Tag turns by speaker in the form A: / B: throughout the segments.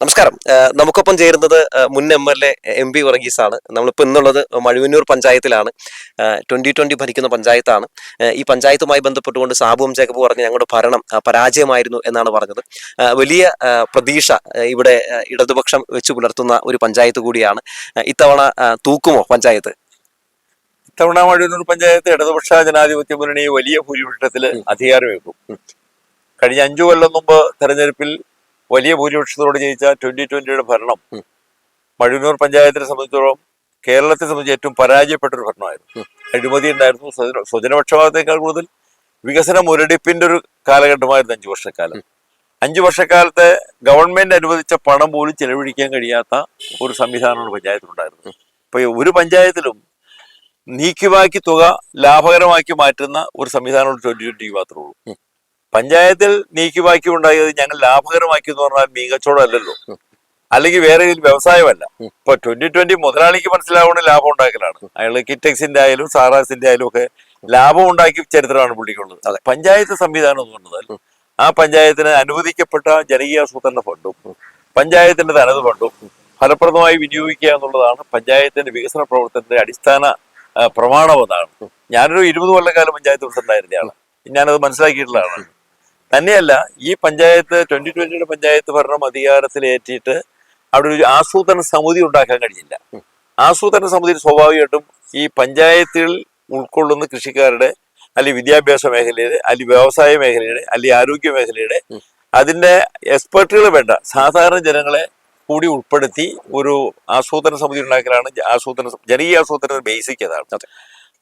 A: നമസ്കാരം. നമുക്കൊപ്പം ചേരുന്നത് മുൻ M L A M P വർഗീസാണ്. നമ്മളിപ്പോൾ ഇന്നുള്ളത് മഴുവന്നൂർ പഞ്ചായത്തിലാണ്. ട്വന്റി ട്വന്റി ഭരിക്കുന്ന പഞ്ചായത്താണ്. ഈ പഞ്ചായത്തുമായി ബന്ധപ്പെട്ടുകൊണ്ട് സാബുവും ജേക്കബ് പറഞ്ഞ് ഞങ്ങളുടെ ഭരണം പരാജയമായിരുന്നു എന്നാണ് പറഞ്ഞത്. വലിയ പ്രതീക്ഷ ഇവിടെ ഇടതുപക്ഷം വെച്ച് പുലർത്തുന്ന ഒരു പഞ്ചായത്ത് കൂടിയാണ്. ഇത്തവണ തൂക്കുമോ പഞ്ചായത്ത്?
B: ഇത്തവണ മഴുവന്നൂർ പഞ്ചായത്ത് ഇടതുപക്ഷ ജനാധിപത്യ മുന്നണി വലിയ ഭൂരിപക്ഷത്തിൽ അധികാരമേക്കും കഴിഞ്ഞ അഞ്ചു കൊല്ലം മുമ്പ് തെരഞ്ഞെടുപ്പിൽ വലിയ ഭൂരിപക്ഷത്തോടെ ജയിച്ച ട്വന്റി ട്വന്റിയുടെ ഭരണം. മഴയൂർ പഞ്ചായത്തിനെ സംബന്ധിച്ചിടത്തോളം കേരളത്തെ സംബന്ധിച്ച് ഏറ്റവും പരാജയപ്പെട്ട ഒരു ഭരണമായിരുന്നു അഴിമതി ഉണ്ടായിരുന്നു. സ്വജന സ്വജനപക്ഷപാതത്തെക്കാൾ കൂടുതൽ വികസന മുരടിപ്പിന്റെ ഒരു കാലഘട്ടമായിരുന്നു അഞ്ചു വർഷക്കാലം. അഞ്ചു വർഷക്കാലത്തെ ഗവൺമെന്റ് അനുവദിച്ച പണം പോലും ചെലവഴിക്കാൻ കഴിയാത്ത ഒരു സംവിധാനമാണ് പഞ്ചായത്തിലുണ്ടായിരുന്നത്. ഇപ്പൊ ഒരു പഞ്ചായത്തിലും നീക്കിവാക്കി തുക ലാഭകരമാക്കി മാറ്റുന്ന ഒരു സംവിധാനമുള്ള ട്വന്റി ട്വന്റി മാത്രമേ ഉള്ളൂ. പഞ്ചായത്തിൽ നീക്കി നീക്കിവാക്കി ഉണ്ടായത് ഞങ്ങൾ ലാഭകരമാക്കി എന്ന് പറഞ്ഞാൽ മീകച്ചവടം അല്ലല്ലോ അല്ലെങ്കിൽ വേറെ ഇതിൽ വ്യവസായമല്ല. ഇപ്പൊ ട്വന്റി ട്വന്റി മുതലാളിക്ക് മനസ്സിലാവുന്ന ലാഭം ഉണ്ടാക്കലാണ്. അയാൾ കിറ്റക്സിന്റെ ആയാലും സാറാസിന്റെ ആയാലും ഒക്കെ ലാഭം ഉണ്ടാക്കി ചരിത്രമാണ് പുള്ളിക്കുള്ളത്. പഞ്ചായത്ത് സംവിധാനം എന്ന് പറഞ്ഞാൽ ആ പഞ്ചായത്തിന് അനുവദിക്കപ്പെട്ട ജനകീയാസൂത്രണ ഫണ്ടും പഞ്ചായത്തിന്റെ തനത് ഫണ്ടും ഫലപ്രദമായി വിനിയോഗിക്കുക എന്നുള്ളതാണ് പഞ്ചായത്തിന്റെ വികസന പ്രവർത്തനത്തിന്റെ അടിസ്ഥാന പ്രമാണമെന്നാണ്. ഞാനൊരു ഇരുപത് കൊല്ലക്കാലം പഞ്ചായത്ത് പ്രസിഡന്റായിരുന്നയാണ് ഞാനത് മനസ്സിലാക്കിയിട്ടുള്ളതാണ്. തന്നെയല്ല ഈ പഞ്ചായത്ത് ട്വന്റി ട്വന്റിയുടെ പഞ്ചായത്ത് ഭരണം അധികാരത്തിലേറ്റിയിട്ട് അവിടെ ഒരു ആസൂത്രണ സമിതി ഉണ്ടാക്കാൻ കഴിഞ്ഞില്ല. ആസൂത്രണ സമിതി സ്വാഭാവികമായിട്ടും ഈ പഞ്ചായത്തിൽ ഉൾക്കൊള്ളുന്ന കൃഷിക്കാരുടെ അല്ലെങ്കിൽ വിദ്യാഭ്യാസ മേഖലയുടെ അല്ലെങ്കിൽ വ്യവസായ മേഖലയുടെ അല്ലെങ്കിൽ ആരോഗ്യ മേഖലയുടെ അതിന്റെ എക്സ്പെർട്ടുകൾ വേണ്ട സാധാരണ ജനങ്ങളെ കൂടി ഉൾപ്പെടുത്തി ഒരു ആസൂത്രണ സമിതി ഉണ്ടാക്കലാണ് ആസൂത്രണ ജനകീയ ആസൂത്രണ ബേസിക് അതാണ്.
A: അതെ.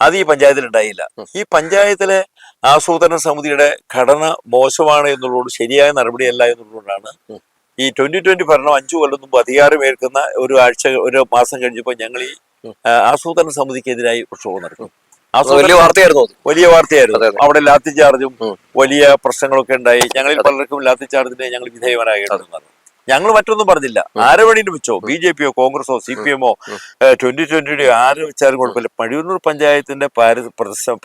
B: അത് ഈ പഞ്ചായത്തിൽ ഉണ്ടായില്ല. ഈ പഞ്ചായത്തിലെ ആസൂത്രണ സമിതിയുടെ ഘടന മോശമാണ് എന്നുള്ളതുകൊണ്ട് ശരിയായ നടപടിയല്ല എന്നുള്ളതുകൊണ്ടാണ് ഈ ട്വന്റി ട്വന്റി ഭരണം അഞ്ചു കൊല്ലം മുമ്പ് അധികാരമേൽക്കുന്ന ഒരു ആഴ്ച ഒരു മാസം കഴിഞ്ഞപ്പോൾ ഞങ്ങൾ ഈ ആസൂത്രണ സമിതിക്കെതിരായി പ്രക്ഷോഭം ആസൂത്രണ
A: വലിയ വാർത്തയായിരുന്നു
B: വലിയ വാർത്തയായിരുന്നു. അവിടെ ലാത്തി ചാർജും വലിയ പ്രശ്നങ്ങളൊക്കെ ഉണ്ടായി. ഞങ്ങളിൽ പലർക്കും ലാത്തി ചാർജിന് ഞങ്ങൾ വിധേയമാരാകേണ്ടതാണ് ഞങ്ങൾ മറ്റൊന്നും പറഞ്ഞില്ല. ആരെ വേണേലും വെച്ചോ? ബി ജെ പിയോ കോൺഗ്രസോ സി പി എമ്മോ ട്വന്റി ട്വന്റിയുടെ ആര് വെച്ചാലും കുഴപ്പമില്ല. പഴയൂർ പഞ്ചായത്തിന്റെ പാരി-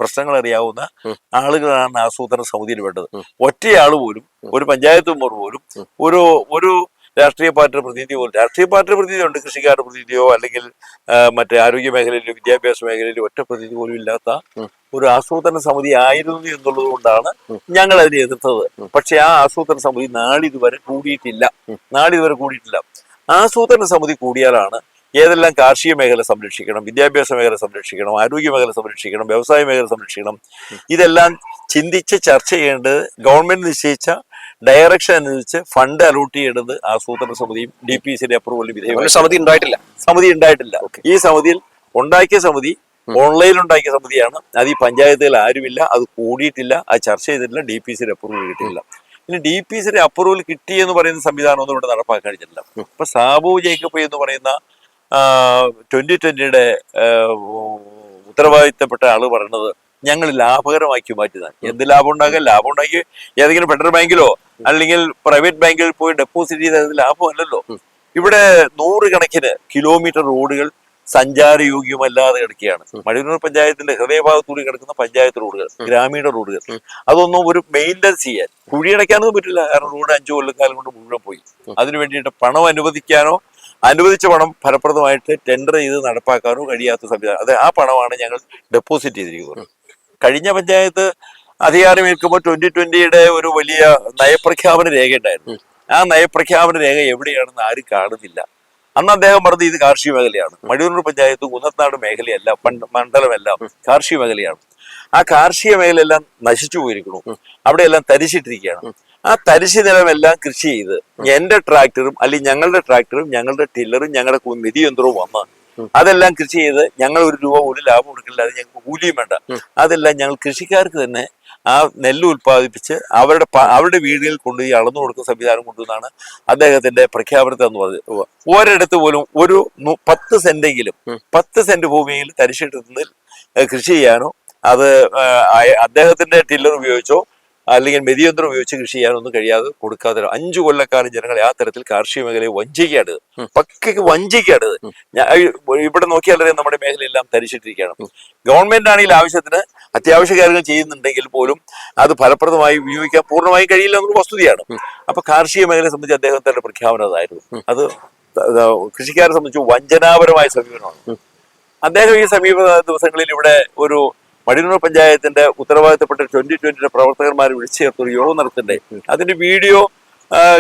B: പ്രശ്നങ്ങൾ അറിയാവുന്ന. ആളുകളാണ് ആസൂത്രണ സമിതിയിൽ വേണ്ടത്. ഒറ്റയാൾ പോലും ഒരു പഞ്ചായത്ത് മെമ്പർ പോലും ഒരു ഒരു രാഷ്ട്രീയ പാർട്ടിയുടെ പ്രതിനിധി പോലും രാഷ്ട്രീയ പാർട്ടിയുടെ പ്രതിനിധി ഉണ്ട് കൃഷിക്കാരുടെ പ്രതിനിധിയോ അല്ലെങ്കിൽ മറ്റേ ആരോഗ്യ മേഖലയിലോ വിദ്യാഭ്യാസ മേഖലയിലോ ഒറ്റ പ്രതിനിധി പോലും ഇല്ലാത്ത. ഒരു ആസൂത്രണ സമിതി ആയിരുന്നു എന്നുള്ളത് കൊണ്ടാണ് ഞങ്ങൾ അതിനെ എതിർത്തത്. പക്ഷെ ആ ആസൂത്രണ സമിതി നാളിതുവരെ കൂടിയിട്ടില്ല. നാളിതുവരെ കൂടിയിട്ടില്ല. ആസൂത്രണ സമിതി കൂടിയാലാണ് ഏതെല്ലാം കാർഷിക മേഖല സംരക്ഷിക്കണം വിദ്യാഭ്യാസ മേഖല സംരക്ഷിക്കണം ആരോഗ്യ മേഖല സംരക്ഷിക്കണം വ്യവസായ മേഖല സംരക്ഷിക്കണം. ഇതെല്ലാം ചിന്തിച്ച് ചർച്ച ചെയ്യേണ്ടത് ഗവൺമെന്റ് നിശ്ചയിച്ച ഡയറക്ഷൻ അനുസരിച്ച് ഫണ്ട് അലോട്ട് ചെയ്യേണ്ടത് ആസൂത്രണ സമിതിയും ഡി പി സിയുടെ അപ്രൂവലിന്
A: സമിതി ഉണ്ടായിട്ടില്ല.
B: സമിതി ഉണ്ടായിട്ടില്ല. ഈ സമിതിയിൽ ഉണ്ടാക്കിയ സമിതി ഓൺലൈനിൽ ഉണ്ടാക്കിയ സമിതിയാണ്. അത് ഈ പഞ്ചായത്തുകൾ ആരുമില്ല. അത് കൂടിയിട്ടില്ല. അത് ചർച്ച ചെയ്തിട്ടില്ല. ഡി പി സിയുടെ അപ്രൂവൽ കിട്ടിയില്ല ഇനി ഡി പി സിയുടെ അപ്രൂവൽ കിട്ടി എന്ന് പറയുന്ന സംവിധാനം ഒന്നും ഇവിടെ നടപ്പാക്കാൻ കഴിഞ്ഞിട്ടില്ല. ഇപ്പൊ സാബു ജേക്കബ് എന്ന് പറയുന്ന ട്വന്റി ട്വന്റിയുടെ ഉത്തരവാദിത്തപ്പെട്ട ആൾ പറയുന്നത് ഞങ്ങൾ ലാഭകരമാക്കി മാറ്റിയതാണ്. എന്ത് ലാഭം ഉണ്ടാക്കുക ലാഭം ഉണ്ടാക്കി ഏതെങ്കിലും ഫെഡറൽ ബാങ്കിലോ അല്ലെങ്കിൽ പ്രൈവറ്റ് ബാങ്കിൽ പോയി ഡെപ്പോസിറ്റ് ചെയ്തത് ലാഭമല്ലല്ലോ. ഇവിടെ നൂറുകണക്കിന് കിലോമീറ്റർ റോഡുകൾ സഞ്ചാരയോഗ്യമല്ലാതെ കിടക്കുകയാണ്. മഴയൂർ പഞ്ചായത്തിന്റെ ഹൃദയഭാഗത്തൂടി കിടക്കുന്ന പഞ്ചായത്ത് റോഡുകൾ ഗ്രാമീണ റോഡുകൾ. അതൊന്നും ഒരു മെയിന്റനൻസ് ചെയ്യാൻ കുഴിയടയ്ക്കാനൊന്നും പറ്റില്ല. കാരണം റോഡ് അഞ്ചു കൊല്ലക്കാലം കൊണ്ട് മുഴുവൻ പോയി. അതിനു വേണ്ടിയിട്ട് പണം അനുവദിക്കാനോ അനുവദിച്ച പണം ഫലപ്രദമായിട്ട് ടെൻഡർ ചെയ്ത് നടപ്പാക്കാനോ കഴിയാത്ത സംവിധാനം. അത് ആ പണമാണ് ഞങ്ങൾ ഡെപ്പോസിറ്റ് ചെയ്തിരിക്കുന്നത്. കഴിഞ്ഞ പഞ്ചായത്ത് അധികാരമേൽക്കുമ്പോൾ ട്വന്റി ട്വന്റിയുടെ ഒരു വലിയ നയപ്രഖ്യാപന രേഖ ഉണ്ടായിരുന്നു. ആ നയപ്രഖ്യാപന രേഖ എവിടെയാണെന്ന് ആരും കാണുന്നില്ല. അന്ന് അദ്ദേഹം പറഞ്ഞത് ഇത് കാർഷിക മേഖലയാണ്. മഴയൂർ പഞ്ചായത്ത് കുന്നത്തനാട് മേഖലയല്ല മണ്ഡലമല്ല മണ്ഡലമെല്ലാം കാർഷിക മേഖലയാണ്. ആ കാർഷിക മേഖലയെല്ലാം നശിച്ചു പോയിരിക്കുന്നു. അവിടെയെല്ലാം തരിശിട്ടിരിക്കുകയാണ്. ആ തരിശു നിലമെല്ലാം കൃഷി ചെയ്ത് എന്റെ ട്രാക്ടറും അല്ലെങ്കിൽ ഞങ്ങളുടെ ട്രാക്ടറും ഞങ്ങളുടെ ടില്ലറും ഞങ്ങളുടെ നിധി യന്ത്രവും വന്ന് അതെല്ലാം കൃഷി ചെയ്ത് ഞങ്ങൾ ഒരു രൂപ പോലും ലാഭം കൊടുക്കില്ല അത് ഞങ്ങൾക്ക് കൂലിയും വേണ്ട. അതെല്ലാം ഞങ്ങൾ കൃഷിക്കാർക്ക് തന്നെ ആ നെല്ല് ഉൽപ്പാദിപ്പിച്ച് അവരുടെ അവരുടെ വീടുകളിൽ കൊണ്ടുപോയി അളന്നു കൊടുക്കുന്ന സംവിധാനം കൊണ്ടുവന്നാണ് അദ്ദേഹത്തിന്റെ പ്രഖ്യാപനത്തെ എന്ന് പറഞ്ഞത്. ഒരിടത്ത് പോലും ഒരു പത്ത് സെന്റെങ്കിലും പത്ത് സെന്റ് ഭൂമിയിൽ തരിശിട്ടതിൽ കൃഷി ചെയ്യാനോ അത് അദ്ദേഹത്തിന്റെ ടില്ലർ ഉപയോഗിച്ചോ അല്ലെങ്കിൽ മെതിയന്ത്രം ഉപയോഗിച്ച് കൃഷി ചെയ്യാനൊന്നും കഴിയാതെ കൊടുക്കാതെ അഞ്ചു കൊല്ലക്കാലം ജനങ്ങളെ ആ തരത്തിൽ കാർഷിക മേഖലയെ വഞ്ചിക്കുകയാണ്. പക്കയ്ക്ക് വഞ്ചിക്കുകയാണ്. ഞാൻ ഇവിടെ നോക്കിയാലറിയാം നമ്മുടെ മേഖലയെല്ലാം തരിച്ചിട്ടിരിക്കുകയാണ് ഗവൺമെന്റ് ആണെങ്കിൽ ആവശ്യത്തിന് അത്യാവശ്യ കാര്യങ്ങൾ ചെയ്യുന്നുണ്ടെങ്കിൽ പോലും അത് ഫലപ്രദമായി ഉപയോഗിക്കാൻ പൂർണമായും കഴിയില്ല എന്നൊരു വസ്തുതയാണ്. അപ്പൊ കാർഷിക മേഖലയെ സംബന്ധിച്ച് അദ്ദേഹത്തിന്റെ പ്രഖ്യാപനം അതായിരുന്നു. അത് കൃഷിക്കാരെ സംബന്ധിച്ച് വഞ്ചനാപരമായ സമീപനമാണ്. അദ്ദേഹം ഈ സമീപ ദിവസങ്ങളിൽ ഇവിടെ ഒരു മടിയൂർ പഞ്ചായത്തിന്റെ ഉത്തരവാദിത്തപ്പെട്ട ട്വന്റി ട്വന്റിയുടെ പ്രവർത്തകന്മാരെ വിളിച്ചു ചേർത്ത് ഒരു യോഗം നടത്തണ്ടേ അതിന്റെ വീഡിയോ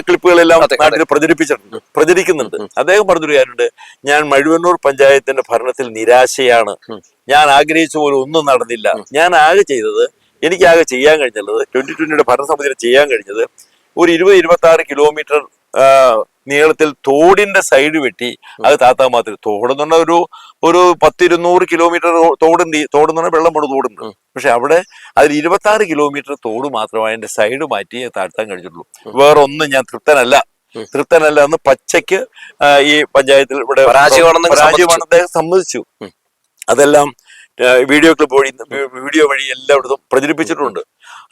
B: ക്ലിപ്പുകളെല്ലാം. നാട്ടിൽ പ്രചരിപ്പിച്ചിട്ടുണ്ട്. പ്രചരിക്കുന്നുണ്ട്. അദ്ദേഹം പറഞ്ഞൊരു കാര്യമുണ്ട്. ഞാൻ മഴുവന്നൂർ പഞ്ചായത്തിന്റെ ഭരണത്തിൽ നിരാശയാണ്. ഞാൻ ആഗ്രഹിച്ച പോലെ ഒന്നും നടന്നില്ല. ഞാൻ ആകെ ചെയ്തത് എനിക്ക് ആകെ ചെയ്യാൻ കഴിഞ്ഞത് ട്വന്റി ട്വന്റിയുടെ ഭരണസമിതിയിൽ ചെയ്യാൻ കഴിഞ്ഞത് ഒരു ഇരുപത് ഇരുപത്തി ആറ് കിലോമീറ്റർ നീളത്തിൽ തോടിന്റെ സൈഡ് വെട്ടി അത് താത്താ മാത്രം തോടെന്ന് പറഞ്ഞാൽ ഒരു ഒരു പത്തിരുന്നൂറ് കിലോമീറ്റർ തോടുണ്ട് തോടെന്ന് പറഞ്ഞാൽ വെള്ളം പോണ തോടുണ്ട് പക്ഷെ അവിടെ അതിൽ ഇരുപത്തി ആറ് കിലോമീറ്റർ തോട് മാത്രമേ അതിന്റെ സൈഡ് മാറ്റി താഴ്ത്താൻ കഴിഞ്ഞിട്ടുള്ളൂ. വേറെ ഒന്നും ഞാൻ തൃപ്തനല്ല. തൃപ്തനല്ല എന്ന് പച്ചയ്ക്ക് ഈ പഞ്ചായത്തിൽ ഇവിടെ
A: പരാജയമാണെന്ന്
B: പരാജയമാണ് സമ്മതിച്ചു. അതെല്ലാം വീഡിയോ ക്ലിപ്പ് വഴി വീഡിയോ വഴി എല്ലായിടത്തും പ്രചരിപ്പിച്ചിട്ടുണ്ട്.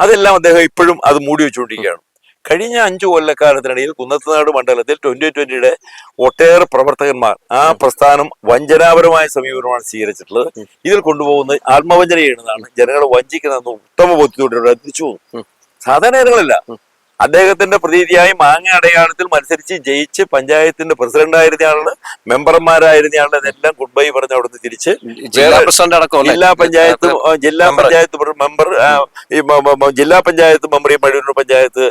B: അതെല്ലാം അദ്ദേഹം ഇപ്പോഴും അത് മൂടി വെച്ചുകൊണ്ടിരിക്കുകയാണ്. കഴിഞ്ഞ അഞ്ചു കൊല്ലക്കാലത്തിനിടയിൽ കുന്നത്തനാട് മണ്ഡലത്തിൽ ട്വന്റി ട്വന്റിയുടെ ഒട്ടേറെ പ്രവർത്തകന്മാർ ആ പ്രസ്ഥാനം വഞ്ചനാപരമായ സമീപനമാണ് സ്വീകരിച്ചിട്ടുള്ളത്. ഇതിൽ കൊണ്ടുപോകുന്ന ആത്മവഞ്ചന ചെയ്യുന്നതാണ് ജനങ്ങളെ വഞ്ചിക്കുന്നതെന്ന് ഉത്തമ ബോധ്യത്തോടെ തിരിച്ചു പോകും സാധാരണ ജനങ്ങളല്ല അദ്ദേഹത്തിന്റെ പ്രതീതിയായി മാങ്ങ അടയാളത്തിൽ മത്സരിച്ച് ജയിച്ച് പഞ്ചായത്തിന്റെ പ്രസിഡന്റ് ആയിരുന്ന ആൾ മെമ്പർമാരായിരുന്ന ആളുടെ ഇതെല്ലാം ഗുഡ് ബൈ പറഞ്ഞ് അവിടുന്ന് തിരിച്ച്.
A: ജില്ലാ പ്രസിഡന്റ് അടക്കം അല്ലേ?
B: ജില്ലാ പഞ്ചായത്ത് ജില്ലാ. പഞ്ചായത്ത് മെമ്പർ ജില്ലാ പഞ്ചായത്ത് മെമ്പർ ഈ മഴയൂർ പഞ്ചായത്ത്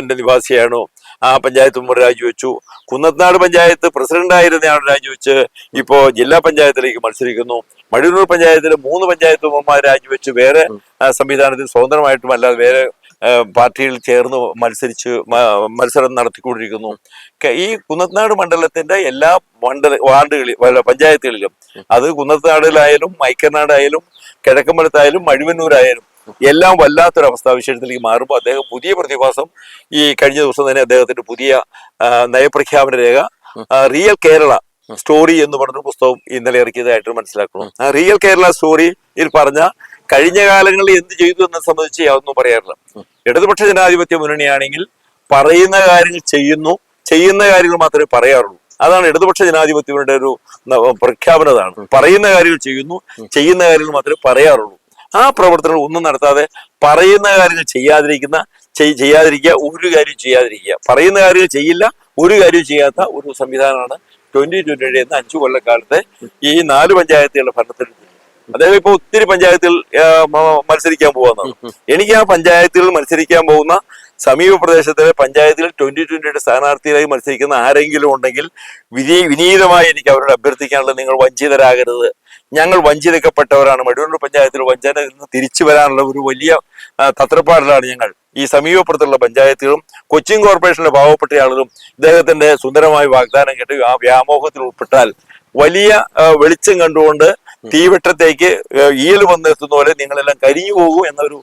B: എന്റെ നിവാസിയാണ്? ആ പഞ്ചായത്ത് മെമ്പർ രാജിവെച്ചു. കുന്നത്തനാട് പഞ്ചായത്ത് പ്രസിഡന്റ് ആയിരുന്നയാൾ രാജിവെച്ച് ഇപ്പോ ജില്ലാ പഞ്ചായത്തിലേക്ക് മത്സരിക്കുന്നു. മഴയൂർ പഞ്ചായത്തിലെ മൂന്ന് പഞ്ചായത്ത് മെമ്പർമാർ രാജിവെച്ച് വേറെ സംവിധാനത്തിൽ സ്വതന്ത്രമായിട്ടും അല്ലാതെ വേറെ പാർട്ടിയിൽ ചേർന്ന് മത്സരിച്ച് മത്സരം നടത്തിക്കൊണ്ടിരിക്കുന്നു. ഈ കുന്നത്തനാട് മണ്ഡലത്തിന്റെ എല്ലാ മണ്ഡല വാർഡുകളിൽ പഞ്ചായത്തുകളിലും അത് കുന്നത്തനാടിലായാലും മൈക്കനാടായാലും കിഴക്കമ്പലത്തായാലും മഴുവന്നൂരായാലും എല്ലാം വല്ലാത്തൊരു അവസ്ഥാവിശേഷത്തിലേക്ക് മാറുമ്പോൾ അദ്ദേഹം പുതിയ പ്രതിഭാസം ഈ കഴിഞ്ഞ ദിവസം തന്നെ അദ്ദേഹത്തിന്റെ പുതിയ നയപ്രഖ്യാപന രേഖ റിയൽ കേരള സ്റ്റോറി എന്ന് പറഞ്ഞൊരു പുസ്തകം ഇന്നലെ ഇറക്കിയതായിട്ട് മനസ്സിലാക്കണം ആ റിയൽ കേരള സ്റ്റോറിയിൽ പറഞ്ഞ കഴിഞ്ഞ കാലങ്ങളിൽ എന്ത് ചെയ്തു എന്നെ സംബന്ധിച്ച് യാതൊന്നും പറയാറില്ല. ഇടതുപക്ഷ ജനാധിപത്യ മുന്നണിയാണെങ്കിൽ പറയുന്ന കാര്യങ്ങൾ ചെയ്യുന്നു ചെയ്യുന്ന കാര്യങ്ങൾ മാത്രമേ പറയാറുള്ളൂ. അതാണ് ഇടതുപക്ഷ ജനാധിപത്യങ്ങളുടെ ഒരു പ്രഖ്യാപനതാണ്. പറയുന്ന കാര്യങ്ങൾ ചെയ്യുന്നു ചെയ്യുന്ന കാര്യങ്ങൾ മാത്രമേ പറയാറുള്ളൂ. ആ പ്രവർത്തനങ്ങൾ ഒന്നും നടത്താതെ പറയുന്ന കാര്യങ്ങൾ ചെയ്യാതിരിക്കുന്ന ചെയ്- ചെയ്യാതിരിക്കുക ഒരു കാര്യം ചെയ്യാതിരിക്കുക. പറയുന്ന കാര്യങ്ങൾ ചെയ്യില്ല ഒരു കാര്യം ചെയ്യാത്ത ഒരു സംവിധാനമാണ് ട്വന്റി ട്വന്റിയുടെ എന്ന അഞ്ചു കൊല്ലക്കാലത്തെ ഈ നാല് പഞ്ചായത്തുകളുടെ ഭരണത്തിൽ അദ്ദേഹം ഇപ്പൊ ഒത്തിരി പഞ്ചായത്തിൽ മത്സരിക്കാൻ പോകുന്നതാണ് എനിക്ക് ആ പഞ്ചായത്തിൽ മത്സരിക്കാൻ പോകുന്ന സമീപ പ്രദേശത്തിലെ പഞ്ചായത്തിൽ ട്വന്റി ട്വന്റിയുടെ സ്ഥാനാർത്ഥിയായി മത്സരിക്കുന്ന ആരെങ്കിലും ഉണ്ടെങ്കിൽ വിനീ വിനീതമായി എനിക്ക് അവരോട് അഭ്യർത്ഥിക്കാനുള്ളത് നിങ്ങൾ വഞ്ചിതരാകരുത്. ഞങ്ങൾ വഞ്ചിതക്കപ്പെട്ടവരാണ്. മടിയൂർ പഞ്ചായത്തിൽ വഞ്ചന നിന്ന് തിരിച്ചു വരാനുള്ള ഒരു വലിയ തത്രപ്പാടിലാണ് ഞങ്ങൾ. ഈ സമീപപ്പുറത്തുള്ള പഞ്ചായത്തുകളും കൊച്ചിൻ കോർപ്പറേഷനിലെ പാവപ്പെട്ട ആളുകളും ഇദ്ദേഹത്തിന്റെ സുന്ദരമായ വാഗ്ദാനം കേട്ട് ആ വ്യാമോഹത്തിൽ ഉൾപ്പെട്ടാൽ വലിയ വെളിച്ചം കണ്ടുകൊണ്ട് തീവെട്ടത്തേക്ക് ഈൽ വന്നെത്തുന്ന പോലെ നിങ്ങളെല്ലാം കരിഞ്ഞു പോകും എന്നൊരു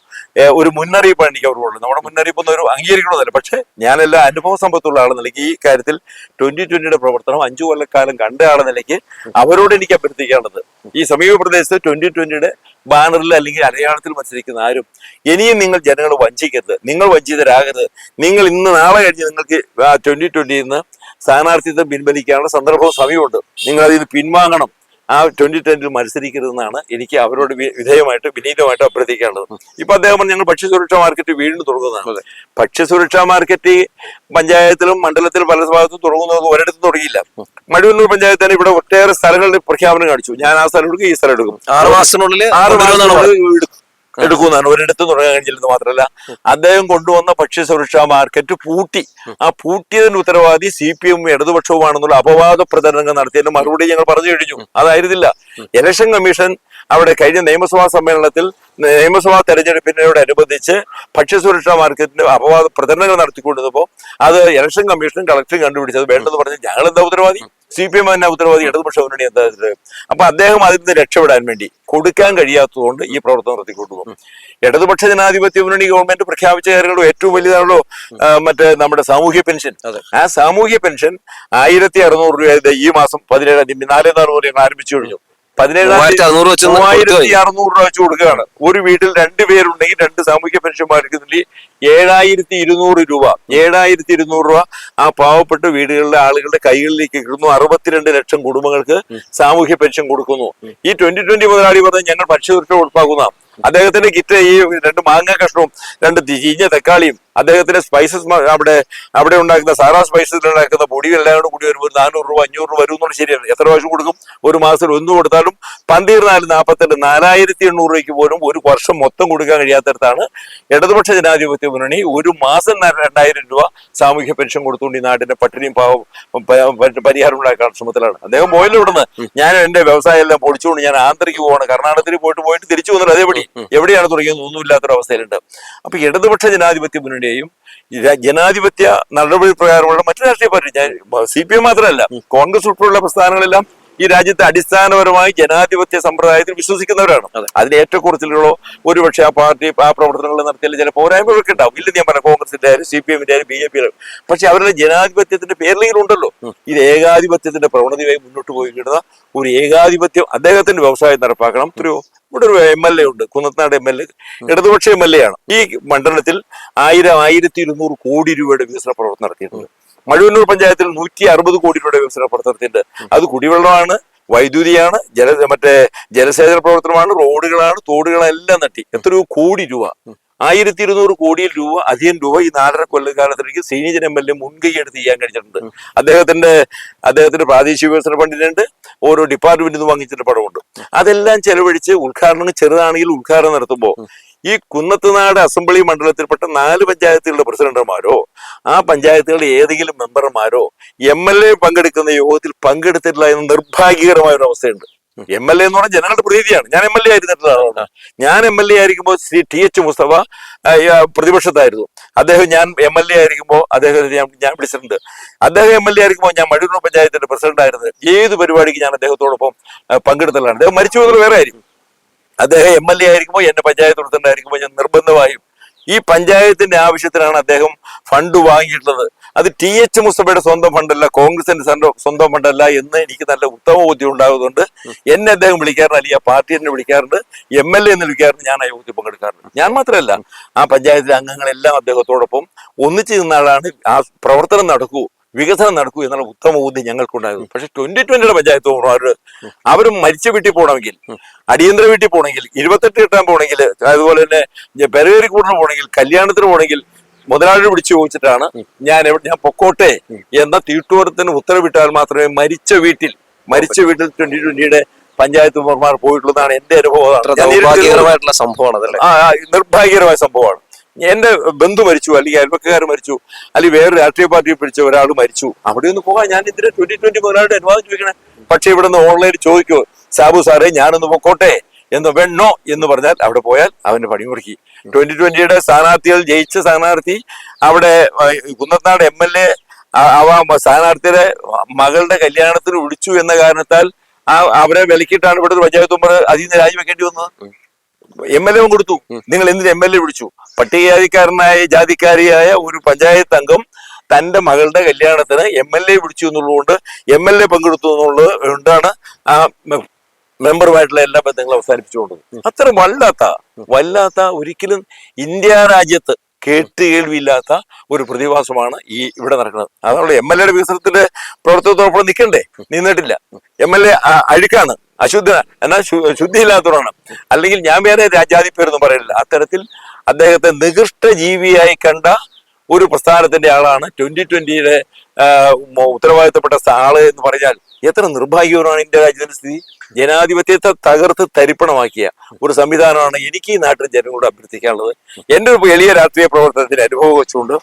B: ഒരു മുന്നറിയിപ്പാണ് എനിക്ക് അവർക്കുള്ളത് നമ്മുടെ മുന്നറിയിപ്പ് ഒന്നും ഒരു അംഗീകരിക്കണമെന്നല്ല പക്ഷേ ഞാനെല്ലാം അനുഭവ സമ്പത്തുള്ള ആളെന്ന നിലയ്ക്ക് ഈ കാര്യത്തിൽ ട്വന്റി ട്വന്റിയുടെ പ്രവർത്തനം അഞ്ചു കൊല്ലക്കാലം കണ്ട ആളെന്ന നിലയ്ക്ക് അവരോട് എനിക്ക് അഭ്യർത്ഥിക്കാനുള്ളത്. ഈ സമീപ പ്രദേശത്ത് ട്വന്റി ട്വന്റിയുടെ ബാനറിൽ അല്ലെങ്കിൽ അടയാളത്തിൽ മത്സരിക്കുന്ന ആരും ഇനിയും നിങ്ങൾ ജനങ്ങൾ വഞ്ചിക്കരുത്. നിങ്ങൾ വഞ്ചിതരാകരുത്. നിങ്ങൾ ഇന്ന് നാളെ കഴിഞ്ഞ് നിങ്ങൾക്ക് ട്വന്റി ട്വന്റിയിൽ നിന്ന് സ്ഥാനാർത്ഥിത്വം പിൻവലിക്കാനുള്ള സന്ദർഭവും സമയമുണ്ട്. നിങ്ങൾ അതിൽ പിൻവാങ്ങണം. ആ ട്വന്റി ടെന്നിൽ മത്സരിക്കരുതെന്നാണ് എനിക്ക് അവരോട് വിധേയമായിട്ട് വിനീതമായിട്ട് അഭ്യർത്ഥിക്കാനുള്ളത്. ഇപ്പൊ അദ്ദേഹം പറഞ്ഞു, ഞങ്ങൾ ഭക്ഷ്യസുരക്ഷാ മാർക്കറ്റ് വീണ്ടും തുടങ്ങുന്നതാണ്. ഭക്ഷ്യസുരക്ഷാ മാർക്കറ്റ് പഞ്ചായത്തിലും മണ്ഡലത്തിലും പല ഭാഗത്തും തുടങ്ങുന്നത് ഒരിടത്തും തുടങ്ങിയില്ല. മഴവന്നൂർ പഞ്ചായത്ത് തന്നെ ഇവിടെ ഒട്ടേറെ സ്ഥലങ്ങളുടെ പ്രഖ്യാപനം കാണിച്ചു. ഞാൻ ആ സ്ഥലം എടുക്കും ഈ സ്ഥലം എടുക്കും.
A: ആറ് മാസത്തിനുള്ളിൽ
B: ആറ്. എടുക്കും. എടുക്കുന്നതാണ് ഒരിടത്ത് തുടങ്ങാൻ കഴിഞ്ഞില്ലെന്ന് മാത്രമല്ല അദ്ദേഹം കൊണ്ടുവന്ന ഭക്ഷ്യ സുരക്ഷാ മാർക്കറ്റ് പൂട്ടി. ആ പൂട്ടിയതിന്റെ ഉത്തരവാദി സി പി എം ഇടതുപക്ഷവുമാണെന്നുള്ള അപവാദ പ്രചരണങ്ങൾ നടത്തിയതിന്റെ മറുപടി ഞങ്ങൾ പറഞ്ഞു കഴിഞ്ഞു. അതായിരുന്നില്ല. ഇലക്ഷൻ കമ്മീഷൻ അവിടെ കഴിഞ്ഞ നിയമസഭാ സമ്മേളനത്തിൽ നിയമസഭാ തെരഞ്ഞെടുപ്പിനോടനുബന്ധിച്ച് ഭക്ഷ്യസുരക്ഷാ മാർക്കറ്റിന്റെ അപവാദ പ്രചരണങ്ങൾ നടത്തിക്കൊണ്ടിരുന്നപ്പോൾ അത് ഇലക്ഷൻ കമ്മീഷനും കളക്ടറും കണ്ടുപിടിച്ചത് വേണ്ടെന്ന് പറഞ്ഞ് ഞങ്ങൾ എന്താ ഉത്തരവാദി? സി പി എം തന്നെ ഉത്തരവാദി ഇടതുപക്ഷ മുന്നണി എന്താ അപ്പൊ അദ്ദേഹം അതിൽ നിന്ന് രക്ഷപ്പെടാൻ വേണ്ടി കൊടുക്കാൻ കഴിയാത്തതുകൊണ്ട് ഈ പ്രവർത്തനം നടത്തിക്കൊണ്ടുപോകും ഇടതുപക്ഷ ജനാധിപത്യ മുന്നണി ഗവൺമെന്റ് പ്രഖ്യാപിച്ച കാര്യങ്ങളും ഏറ്റവും വലുതാണല്ലോ ആ, മറ്റേ നമ്മുടെ സാമൂഹ്യ പെൻഷൻ. ആ സാമൂഹ്യ പെൻഷൻ ആയിരത്തി അറുന്നൂറ് രൂപ ഈ മാസം പതിനേഴാം തീയതി നാലേ നാല് ഞങ്ങൾ ആരംഭിച്ചു കഴിഞ്ഞു. പതിനേഴാം
A: മൂവായിരത്തി അറുന്നൂറ്
B: രൂപ വെച്ച് കൊടുക്കുകയാണ്. ഒരു വീട്ടിൽ രണ്ട് പേരുണ്ടെങ്കിൽ രണ്ട് സാമൂഹ്യ പെൻഷന്മാർക്ക് ഏഴായിരത്തി ഇരുന്നൂറ് രൂപ ഏഴായിരത്തി ഇരുന്നൂറ് രൂപ ആ പാവപ്പെട്ട വീടുകളിലെ ആളുകളുടെ കൈകളിലേക്ക് കിട്ടുന്നു. അറുപത്തിരണ്ട് ലക്ഷം കുടുംബങ്ങൾക്ക് സാമൂഹ്യ പെൻഷൻ കൊടുക്കുന്നു. ഈ ട്വന്റി ട്വന്റി മുതലാളി പറഞ്ഞാൽ ഞങ്ങൾ ഭക്ഷ്യസുരക്ഷ ഉറപ്പാക്കുന്ന അദ്ദേഹത്തിന്റെ കിറ്റ് ഈ രണ്ട് മാങ്ങ കഷ്ണവും രണ്ട് തിരിഞ്ഞ തക്കാളിയും അദ്ദേഹത്തിന്റെ സ്പൈസസ് അവിടെ അവിടെ ഉണ്ടാക്കുന്ന സാറാ സ്പൈസസിൽ ഉണ്ടാക്കുന്ന പൊടി എല്ലാം കൂടെ കൂടി വരുമ്പോൾ നാനൂറ് രൂപ അഞ്ഞൂറ് രൂപ വരും എന്നുള്ള ശരിയാണ്. എത്ര പ്രാവശ്യം കൊടുക്കും? ഒരു മാസത്തിൽ ഒന്ന് കൊടുത്താലും പന്തിരുന്നാൽ നാൽപ്പത്തെട്ട് നാലായിരത്തി എണ്ണൂറ് രൂപയ്ക്ക് പോലും ഒരു വർഷം മൊത്തം കൊടുക്കാൻ കഴിയാത്തടത്താണ്. ഇടതുപക്ഷ ജനാധിപത്യ മുന്നണി ഒരു മാസം രണ്ടായിരം രൂപ സാമൂഹ്യ പെൻഷൻ കൊടുത്തുകൊണ്ട് ഈ നാടിന്റെ പട്ടിണിയും പാവം പരിഹാരം ഉണ്ടാക്കാൻ ശ്രമത്തിലാണ്. അദ്ദേഹം പോയല്ലോ ഇവിടുന്ന്. ഞാൻ എന്റെ വ്യവസായം എല്ലാം പൊളിച്ചുകൊണ്ട് ഞാൻ ആന്തരിക്ക് പോവാണ്. കർണാടകത്തിൽ പോയിട്ട് പോയിട്ട് തിരിച്ചു വന്നിട്ട് അതേപടി എവിടെയാണ് തുടങ്ങിയത് ഒന്നുമില്ലാത്തൊരു അവസ്ഥയിലുണ്ട് അപ്പൊ ഇടതുപക്ഷ ജനാധിപത്യ മുന്നണിയെയും ജനാധിപത്യ നടപടി പ്രകാരമുള്ള മറ്റു രാഷ്ട്രീയ പാർട്ടി സി പി എം മാത്രമല്ല കോൺഗ്രസ് ഉൾപ്പെടെയുള്ള പ്രസ്ഥാനങ്ങളെല്ലാം ഈ രാജ്യത്തെ അടിസ്ഥാനപരമായി ജനാധിപത്യ സമ്പ്രദായത്തിൽ വിശ്വസിക്കുന്നവരാണ്. അതിന് ഏറ്റക്കുറച്ചിലുകളോ ഒരുപക്ഷെ ആ പാർട്ടി ആ പ്രവർത്തനങ്ങൾ നടത്തിയാൽ ചില പോരായ്മകളൊക്കെ ഉണ്ടാവും ഇല്ലെന്ന് ഞാൻ പറയാം കോൺഗ്രസിന്റെ ആയാലും സി പി എമ്മിന്റെ ആയാലും ബി ജെ പിയുടെ പക്ഷെ അവരുടെ ജനാധിപത്യത്തിന്റെ പേരിലെങ്കിലും ഉണ്ടല്ലോ ഇത് ഏകാധിപത്യത്തിന്റെ പ്രവണതയായി മുന്നോട്ട് പോയി കിട്ടുന്ന ഒരു ഏകാധിപത്യം അദ്ദേഹത്തിന്റെ വ്യവസായം നടപ്പാക്കണം. ഒരു ഇവിടെ ഒരു എം എൽ എ ഉണ്ട്. Kunnathunad M L A. ഇടതുപക്ഷ എം എൽ എ ആണ്. ഈ മണ്ഡലത്തിൽ ആയിരം ആയിരത്തി ഇരുന്നൂറ് കോടി രൂപയുടെ വികസന പ്രവർത്തനം നടത്തിയിട്ടുണ്ട്. മഴവന്നൂർ പഞ്ചായത്തിൽ നൂറ്റി അറുപത് കോടി രൂപയുടെ വികസന പ്രവർത്തനത്തിന്റെ അത് കുടിവെള്ളമാണ് വൈദ്യുതിയാണ് ജല മറ്റേ ജലസേചന പ്രവർത്തനമാണ് റോഡുകളാണ് തോടുകളെല്ലാം നട്ടി എത്രയോ കോടി രൂപ. ആയിരത്തി ഇരുന്നൂറ് കോടിയിൽ രൂപ അധികം രൂപ ഈ നാലര കൊല്ലക്കാലത്തേക്ക് സീനിയർ എം എൽ എ മുൻകൈ എടുത്ത് ചെയ്യാൻ കഴിഞ്ഞിട്ടുണ്ട്. അദ്ദേഹത്തിന്റെ അദ്ദേഹത്തിന്റെ പ്രാദേശിക വികസന ഫണ്ടിനുണ്ട് ഓരോ ഡിപ്പാർട്ട്മെന്റിൽ നിന്ന് വാങ്ങിച്ചിട്ട് പടമുണ്ട് അതെല്ലാം ചെലവഴിച്ച് ഉദ്ഘാടനം ചെറുതാണെങ്കിൽ ഉദ്ഘാടനം നടത്തുമ്പോൾ ഈ കുന്നത്തുനാട് അസംബ്ലി മണ്ഡലത്തിൽപ്പെട്ട നാല് പഞ്ചായത്തുകളുടെ പ്രസിഡന്റുമാരോ ആ പഞ്ചായത്തുകളിൽ ഏതെങ്കിലും മെമ്പർമാരോ എം എൽ എ പങ്കെടുക്കുന്ന യോഗത്തിൽ പങ്കെടുത്തിട്ടില്ല എന്ന നിർഭാഗ്യകരമായ ഒരു അവസ്ഥയുണ്ട് എം എൽ എ എന്ന് പറഞ്ഞാൽ ജനങ്ങളുടെ പ്രീതിയാണ് ഞാൻ എം എൽ എ ആയിരുന്നിട്ടുള്ള ആളാണ്. ഞാൻ എം എൽ എ ആയിരിക്കുമ്പോൾ ശ്രീ ടി എച്ച് മുസ്തഫ പ്രതിപക്ഷത്തായിരുന്നു. അദ്ദേഹം ഞാൻ എം എൽ എ ആയിരിക്കുമ്പോൾ അദ്ദേഹം ഞാൻ ഞാൻ വിളിച്ചിട്ടുണ്ട്. അദ്ദേഹം എം എൽ എ ആയിരിക്കുമ്പോൾ ഞാൻ മഴൂർ പഞ്ചായത്തിന്റെ പ്രസിഡന്റ് ആയിരുന്നു. ഏത് പരിപാടിക്ക് ഞാൻ അദ്ദേഹത്തോടൊപ്പം പങ്കെടുത്തലാണ് അദ്ദേഹം മരിച്ചു പോകുന്നത് വേറെ ആയിരിക്കും. അദ്ദേഹം എം എൽ എ ആയിരിക്കുമ്പോൾ എന്റെ പഞ്ചായത്ത് പ്രസിഡന്റ് ആയിരിക്കുമ്പോൾ ഞാൻ നിർബന്ധമായും ഈ പഞ്ചായത്തിന്റെ ആവശ്യത്തിനാണ് അദ്ദേഹം ഫണ്ട് വാങ്ങിയിട്ടുള്ളത്. അത് ടി എച്ച് മുസ്തഫയുടെ സ്വന്തം ഫണ്ടല്ല കോൺഗ്രസിന്റെ സ്വന്തം- ഫണ്ടല്ല എന്ന് എനിക്ക് നല്ല ഉത്തമ ബോധ്യം ഉണ്ടാകുന്നുണ്ട് എന്നെ അദ്ദേഹം വിളിക്കാറുണ്ട് അല്ലെങ്കിൽ ആ പാർട്ടി എന്നെ വിളിക്കാറുണ്ട് എം എൽ എ എന്ന് വിളിക്കാറുണ്ട് ഞാൻ ആ യോഗത്തിൽ പങ്കെടുക്കാറുണ്ട്. ഞാൻ മാത്രമല്ല ആ പഞ്ചായത്തിലെ അംഗങ്ങളെല്ലാം അദ്ദേഹത്തോടൊപ്പം ഒന്നിച്ചു നിന്നാളാണ് ആ പ്രവർത്തനം നടക്കൂ വികസനം നടക്കൂ എന്നുള്ള ഉത്തമ ബുദ്ധി ഞങ്ങൾക്കുണ്ടായിരുന്നു. പക്ഷെ ട്വന്റി ട്വന്റിയുടെ പഞ്ചായത്ത് അവർ അവരും മരിച്ച വീട്ടിൽ പോകണമെങ്കിൽ അടിയന്തര വീട്ടിൽ പോകണമെങ്കിൽ ഇരുപത്തെട്ട് കിട്ടാൻ പോകണമെങ്കിൽ അതുപോലെ തന്നെ പെരവേരി കൂടുതൽ പോകണമെങ്കിൽ കല്യാണത്തിന് പോകണമെങ്കിൽ മുതലാളി വിളിച്ചു ചോദിച്ചിട്ടാണ് ഞാൻ എവിടെ ഞാൻ പൊക്കോട്ടെ എന്ന തീട്ടുവരത്തിന് ഉത്തരവിട്ടാൽ മാത്രമേ മരിച്ച വീട്ടിൽ മരിച്ച വീട്ടിൽ ട്വന്റി ട്വന്റിയുടെ പഞ്ചായത്ത് മെമ്പർമാർ പോയിട്ടുള്ളതാണ് എന്റെ അനുഭവം. നിർഭാഗ്യകരമായ സംഭവമാണ്. എന്റെ ബന്ധു മരിച്ചു അല്ലെങ്കിൽ അയൽപ്പക്കാർ മരിച്ചു അല്ലെങ്കിൽ വേറെ രാഷ്ട്രീയ പാർട്ടിയിൽ പിടിച്ച ഒരാൾ മരിച്ചു. അവിടെ ഒന്ന് പോകാൻ ഞാൻ ഇതിന് ട്വന്റി ട്വന്റി മുതലാളിയുടെ അനുവാദം ചോദിക്കണേ. പക്ഷെ ഇവിടെ നിന്ന് ഓൺലൈനിൽ ചോദിക്കോ സാബു സാറേ ഞാനൊന്ന് പൊക്കോട്ടെ എന്ന് വേണോ? എന്ന് പറഞ്ഞാൽ അവിടെ പോയാൽ അവന് പണി മുറുക്കി ട്വന്റി ട്വന്റിയുടെ സ്ഥാനാർത്ഥികൾ ജയിച്ച സ്ഥാനാർത്ഥി അവിടെ കുന്നത്നാട് എം എൽ എ സ്ഥാനാർത്ഥിയുടെ മകളുടെ കല്യാണത്തിന് വിളിച്ചു എന്ന കാരണത്താൽ ആ അവരെ വിലക്കിയിട്ടാണ് ഇവിടെ പഞ്ചായത്ത് മെമ്പർ അതിൽ നിന്ന് രാജിവെക്കേണ്ടി വന്നത്. എം എൽ എ കൊടുത്തു. നിങ്ങൾ എന്തിന് എം എൽ എ വിളിച്ചു പട്ടികജാതിക്കാരനായ ജാതിക്കാരിയായ ഒരു പഞ്ചായത്ത് അംഗം തന്റെ മകളുടെ കല്യാണത്തിന് എം എൽ എ വിളിച്ചു എന്നുള്ളതുകൊണ്ട് എം എൽ എ പങ്കെടുത്തു എന്നുള്ളത് കൊണ്ടാണ് ആ മെമ്പറുമായിട്ടുള്ള എല്ലാ ബന്ധങ്ങളും അവസാനിപ്പിച്ചുകൊണ്ടത്. അത്ര വല്ലാത്ത വല്ലാത്ത ഒരിക്കലും ഇന്ത്യ രാജ്യത്ത് കേട്ട് കേൾവിയില്ലാത്ത ഒരു പ്രതിഭാസമാണ് ഈ ഇവിടെ നടക്കുന്നത്. അതുകൊണ്ട് എം എൽ എയുടെ വികസനത്തിന്റെ പ്രവർത്തനത്തോടൊപ്പം നിൽക്കണ്ടേ? നിന്നിട്ടില്ല. എം എൽ എ അഴുക്കാണ്. അശുദ്ധ. എന്നാൽ ശുദ്ധിയില്ലാത്തവരാണ്. അല്ലെങ്കിൽ ഞാൻ വേറെ രാജാതി പേരൊന്നും പറയില്ല അത്തരത്തിൽ അദ്ദേഹത്തെ നികൃഷ്ട ജീവിയായി കണ്ട ഒരു പ്രസ്ഥാനത്തിന്റെ ആളാണ് ട്വന്റി ട്വന്റിയുടെ ഉത്തരവാദിത്തപ്പെട്ട ആൾ എന്ന് പറഞ്ഞാൽ എത്ര നിർഭാഗ്യപരമാണ് ഇന്ത്യ രാജ്യത്തിന്റെ സ്ഥിതി. ജനാധിപത്യത്തെ തകർത്ത് തരിപ്പണമാക്കിയ ഒരു സംവിധാനമാണ് എനിക്ക് ഈ നാട്ടിൽ ജനങ്ങളോട് അഭ്യർത്ഥിക്കാനുള്ളത്. എന്റെ ഒരു എളിയ രാഷ്ട്രീയ പ്രവർത്തനത്തിന്റെ അനുഭവം വെച്ചുകൊണ്ട്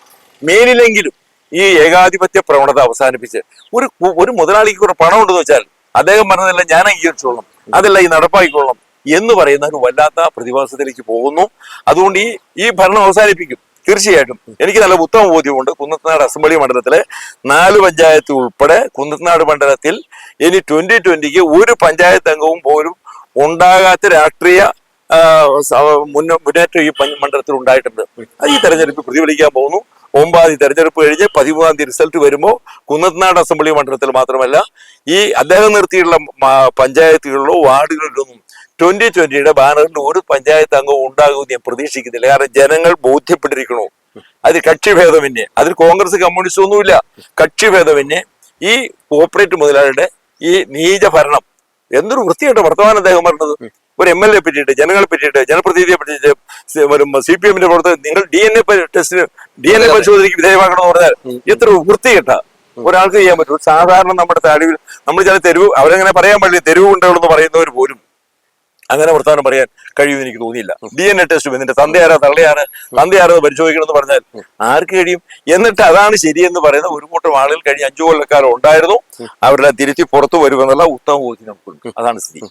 B: മേലിലെങ്കിലും ഈ ഏകാധിപത്യ പ്രവണത അവസാനിപ്പിച്ച് ഒരു ഒരു മുതലാളിക്ക് കുറേ പണം ഉണ്ടെന്ന് വെച്ചാൽ അദ്ദേഹം പറഞ്ഞതല്ല ഞാൻ അംഗീകരിച്ചോളാം അതല്ല ഈ നടപ്പാക്കിക്കൊള്ളാം എന്ന് പറയുന്ന ഒരു വല്ലാത്ത പ്രതിഭാസത്തിലേക്ക് പോകുന്നു. അതുകൊണ്ട് ഈ ഈ ഭരണം അവസാനിപ്പിക്കും. തീർച്ചയായിട്ടും. എനിക്ക് നല്ല ഉത്തമ ബോധ്യമുണ്ട്. കുന്നത്തനാട് അസംബ്ലി മണ്ഡലത്തിലെ നാല് പഞ്ചായത്ത് ഉൾപ്പെടെ കുന്നത്തനാട് മണ്ഡലത്തിൽ ഇനി ട്വന്റി ട്വന്റിക്ക് ഒരു പഞ്ചായത്ത് അംഗവും പോലും ഉണ്ടാകാത്ത രാഷ്ട്രീയ മുന്നേറ്റം ഈ മണ്ഡലത്തിൽ ഉണ്ടായിട്ടുണ്ട്. ഈ തെരഞ്ഞെടുപ്പ് പ്രതിഫലിക്കാൻ പോകുന്നു. ഒമ്പതാം തെരഞ്ഞെടുപ്പ് കഴിഞ്ഞ് പതിമൂന്നാം തീയതി റിസൾട്ട് വരുമ്പോൾ കുന്നത്തനാട് അസംബ്ലി മണ്ഡലത്തിൽ മാത്രമല്ല ഈ അദ്ദേഹം നിർത്തിയിട്ടുള്ള പഞ്ചായത്തുകളിലോ വാർഡുകളിലൊന്നും ട്വന്റി ട്വന്റിയുടെ ബാനറിൽ ഒരു പഞ്ചായത്ത് അംഗവും ഉണ്ടാകുമെന്ന് ഞാൻ പ്രതീക്ഷിക്കുന്നില്ല. കാരണം ജനങ്ങൾ ബോധ്യപ്പെട്ടിരിക്കണു അത് കക്ഷിഭേദമന്യേ. അതിൽ കോൺഗ്രസ് കമ്മ്യൂണിസ്റ്റ് ഒന്നുമില്ല. കക്ഷിഭേദമന്യേ. ഈ കോർപ്പറേറ്റ് മുതലാളിയുടെ ഈ നീച ഭരണം എന്തൊരു വൃത്തിയായിട്ട് വർത്തമാനം അദ്ദേഹം പറഞ്ഞത്. ഒരു എം എൽ എ പറ്റിയിട്ട് ജനങ്ങളെ പറ്റിയിട്ട് ജനപ്രതിനിധിയെ പറ്റിയിട്ട് സി പി എമ്മിന്റെ പ്രവർത്തകർ നിങ്ങൾ ഡി എൻ എ ടെസ്റ്റിന് ഡി എൻ എ പരിശോധനയ്ക്ക് വിധേയമാക്കണമെന്ന് പറഞ്ഞാൽ എത്ര വൃത്തികെട്ട ഒരാൾക്ക് ചെയ്യാൻ പറ്റും. സാധാരണ നമ്മുടെ താടിയിൽ നമ്മൾ ചില തെരുവ് അവരങ്ങനെ പറയാൻ പാടില്ല തെരുവ് ഉണ്ടെന്ന് പറയുന്നവർ പോലും അങ്ങനെ വർത്തമാനം പറയാൻ കഴിയുമെന്ന് എനിക്ക് തോന്നിയില്ല. ഡി എൻ എ ടെസ്റ്റ് ഇതിന്റെ തന്തയാരാ തള്ളയാറ് തന്തയാരെന്ന് പരിശോധിക്കണമെന്ന് പറഞ്ഞാൽ ആർക്ക് കഴിയും? എന്നിട്ട് അതാണ് ശരിയെന്ന് പറയുന്ന ഒരു കൂട്ടം ആളുകൾ കഴിഞ്ഞ അഞ്ചു കൊല്ലക്കാലം ഉണ്ടായിരുന്നു. അവരെല്ലാം തിരുത്തി പുറത്തു വരുമെന്നുള്ള ഉത്തമ ബോധ്യം നമുക്കുണ്ട് അതാണ് സ്ഥിതി.